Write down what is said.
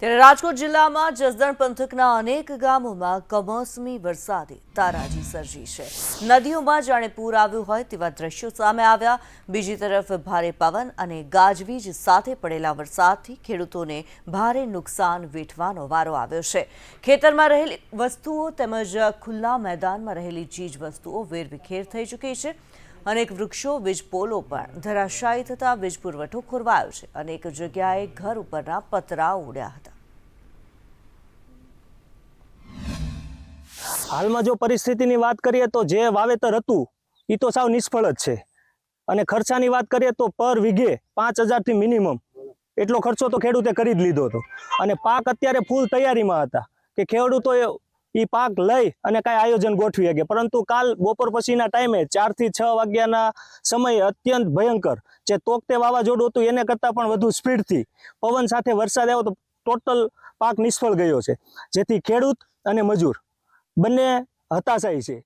ત્યારે રાજકોટ જિલ્લામાં જસદણ પંથકના અનેક ગામોમાં કમોસમી વરસાદે તારાજી સર્જી છે. નદીઓમાં જાણે પૂર આવ્યું હોય તેવા દ્રશ્યો સામે આવ્યા. બીજી તરફ ભારે પવન અને ગાજવીજ સાથે પડેલા વરસાદથી ખેડૂતોને ભારે નુકસાન વેઠવાનો વારો આવ્યો છે. ખેતરમાં રહેલી વસ્તુઓ તેમજ ખુલ્લા મેદાનમાં રહેલી ચીજ વસ્તુઓ વેરવિખેર થઈ ચૂકી છે. અનેક વૃક્ષો વીજ પોલો પણ ધરાશાયી થતાં વીજ પુરવઠો ખોરવાયો છે. અનેક જગ્યાએ ઘર ઉપરના પતરા ઉડ્યા હતા. હાલમાં જો પરિસ્થિતિની વાત કરીએ તો જે વાવેતર હતું એ તો સાવ નિષ્ફળ જ છે. અને ખર્ચાની વાત કરીએ તો પર વીઘે પાંચ હજારથી મિનિમમ. એટલો ખર્ચો તો ખેડૂતે કરી જ લીધો હતો. અને પાક અત્યારે ફૂલ તૈયારીમાં હતા, કે ખેડૂતોએ એ પાક લઈ અને કાંઈ આયોજન ગોઠવી શકે. પરંતુ કાલ બપોર પછીના ટાઈમે ચારથી છ વાગ્યાના સમયે અત્યંત ભયંકર, જે તોકતે વાવાઝોડું હતું, એને કરતાં પણ વધુ સ્પીડથી પવન સાથે વરસાદ આવ્યો તો ટોટલ પાક નિષ્ફળ ગયો છે. જેથી ખેડૂત અને મજૂર બંને હતાશાય છે.